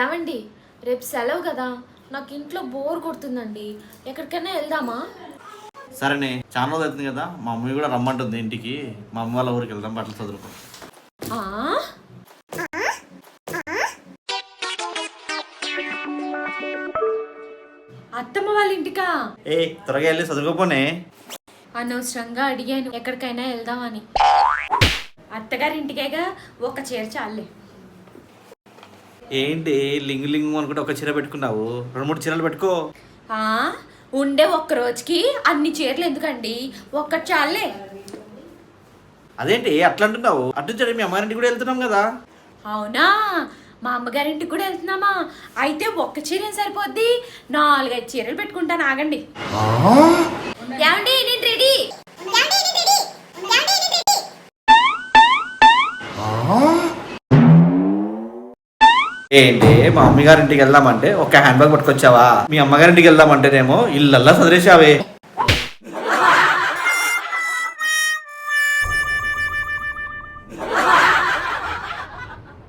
ఏమండి? రేపు సెలవు కదా. నాకు ఇంట్లో బోర్ కొడుతుందండి. ఎక్కడికైనా వెళ్దామా? సరేనే చాలా రోజులు అవుతుంది కదా. మా మమ్మీ కూడా రమ్మంటుంది ఇంటికి. మా అమ్మ వాళ్ళ ఊరికి వెళ్దాం బట్టలు చదువుకో ఆ? అత్తమ్మ వాళ్ళ ఇంటికా? ఏ త్వరగా వెళ్ళి చదువుకోపోనే అనవసరంగా అడిగాను ఎక్కడికైనా వెళ్దామని. అత్తగారి ఇంటికేగా ఒక చీర చాలే ఏంటి? లింగు లింగు అనుకుంటే ఒక చీర పెట్టుకున్నావు. రెండు మూడు చీరలు పెట్టుకో? ఉండే ఒక్క రోజుకి అన్ని చీరలు ఎందుకండి? ఒక్కటి చాలే. అదేంటి? అట్లా అంటున్నావు. అటు మీ అమ్మారింటికి కూడా వెళ్తున్నాం కదా. అవునా? మా అమ్మగారింటికి కూడా వెళ్తున్నామా? అయితే ఒక్క చీర సరిపోద్ది? నాలుగైదు చీరలు పెట్టుకుంటాను ఆగండి. ఏమండి ఏంటి? మా అమ్మగారింటికి వెళ్దామంటే ఒక హ్యాండ్ బ్యాగ్ పట్టుకొచ్చావా? మీ అమ్మగారింటికి వెళ్దామంటేనేమో ఇల్లల్లా చదివేసావే